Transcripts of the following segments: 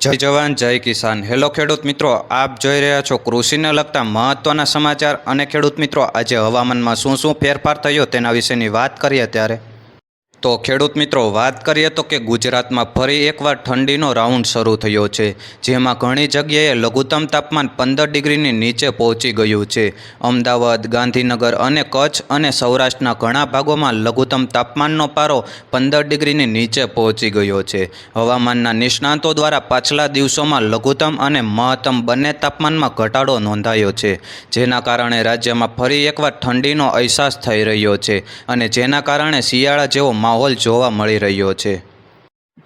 જય જવાન, જય કિસાન. હેલો ખેડૂત મિત્રો, આપ જોઈ રહ્યા છો કૃષિને લગતા મહત્ત્વના સમાચાર. અને ખેડૂત મિત્રો, આજે હવામાનમાં શું શું ફેરફાર થયો તેના વિશેની વાત કરીએ ત્યારે. તો ખેડૂત મિત્રો, વાત કરીએ તો કે ગુજરાતમાં ફરી એકવાર ઠંડીનો રાઉન્ડ શરૂ થયો છે, જેમાં ઘણી જગ્યાએ લઘુત્તમ તાપમાન પંદર ડિગ્રીની નીચે પહોંચી ગયું છે. અમદાવાદ, ગાંધીનગર અને કચ્છ અને સૌરાષ્ટ્રના ઘણા ભાગોમાં લઘુત્તમ તાપમાનનો પારો પંદર ડિગ્રીની નીચે પહોંચી ગયો છે. હવામાનના નિષ્ણાંતો દ્વારા પાછલા દિવસોમાં લઘુત્તમ અને મહત્તમ બંને તાપમાનમાં ઘટાડો નોંધાયો છે, જેના કારણે રાજ્યમાં ફરી એકવાર ઠંડીનો અહેસાસ થઈ રહ્યો છે અને જેના કારણે શિયાળા જેવો માહોલ જોવા મળી રહ્યો છે.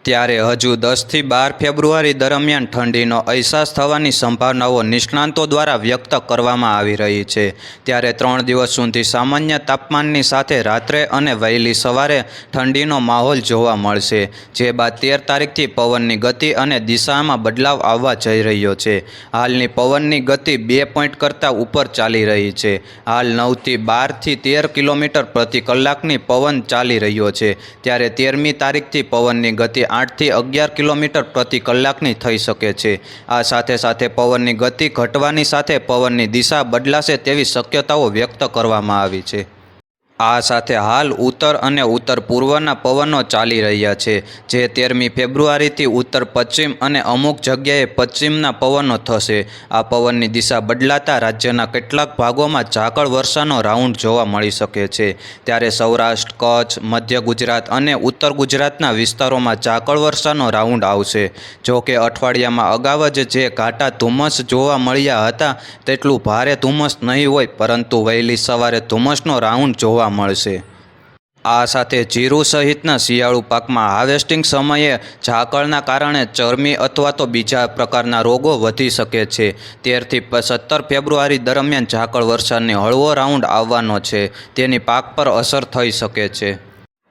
ત્યારે હજુ દસથી બાર ફેબ્રુઆરી દરમિયાન ઠંડીનો અહેસાસ થવાની સંભાવનાઓ નિષ્ણાંતો દ્વારા વ્યક્ત કરવામાં આવી રહી છે. ત્યારે ત્રણ દિવસ સુધી સામાન્ય તાપમાનની સાથે રાત્રે અને વહેલી સવારે ઠંડીનો માહોલ જોવા મળશે, જે બાદ તેર તારીખથી પવનની ગતિ અને દિશામાં બદલાવ આવવા જઈ રહ્યો છે. હાલની પવનની ગતિ બે પોઈન્ટ કરતાં ઉપર ચાલી રહી છે. હાલ નવથી બારથી તેર કિલોમીટર પ્રતિ કલાકની પવન ચાલી રહ્યો છે. ત્યારે તેરમી તારીખથી પવનની ગતિ આઠથી અગિયાર કિલોમીટર પ્રતિ કલાકની થઈ શકે છે. આ સાથે સાથે પવનની ગતિ ઘટવાની સાથે પવનની દિશા બદલાશે તેવી શક્યતાઓ વ્યક્ત કરવામાં આવી છે. આ સાથે હાલ ઉત્તર અને ઉત્તર પૂર્વના પવનો ચાલી રહ્યા છે, જે તેરમી ફેબ્રુઆરીથી ઉત્તર પશ્ચિમ અને અમુક જગ્યાએ પશ્ચિમના પવનો થશે. આ પવનની દિશા બદલાતા રાજ્યના કેટલાક ભાગોમાં ઝાકળ વર્ષાનો રાઉન્ડ જોવા મળી શકે છે. ત્યારે સૌરાષ્ટ્ર, કચ્છ, મધ્ય ગુજરાત અને ઉત્તર ગુજરાતના વિસ્તારોમાં ઝાકળ વર્ષાનો રાઉન્ડ આવશે. જો કે અઠવાડિયામાં અગાઉ જ જે ઘાટા ધુમ્મસ જોવા મળ્યા હતા, તેટલું ભારે ધુમ્મસ નહીં હોય, પરંતુ વહેલી સવારે ધુમ્મસનો રાઉન્ડ જોવા મળશે. આ સાથે જીરું સહિતના શિયાળુ પાકમાં હાર્વેસ્ટિંગ સમયે ઝાકળના કારણે ચરમી અથવા તો બીજા પ્રકારના રોગો વધી શકે છે. તેરથી સત્તર ફેબ્રુઆરી દરમિયાન ઝાકળ વરસાદની હળવો રાઉન્ડ આવવાનો છે. તેની પાક પર અસર થઈ શકે છે.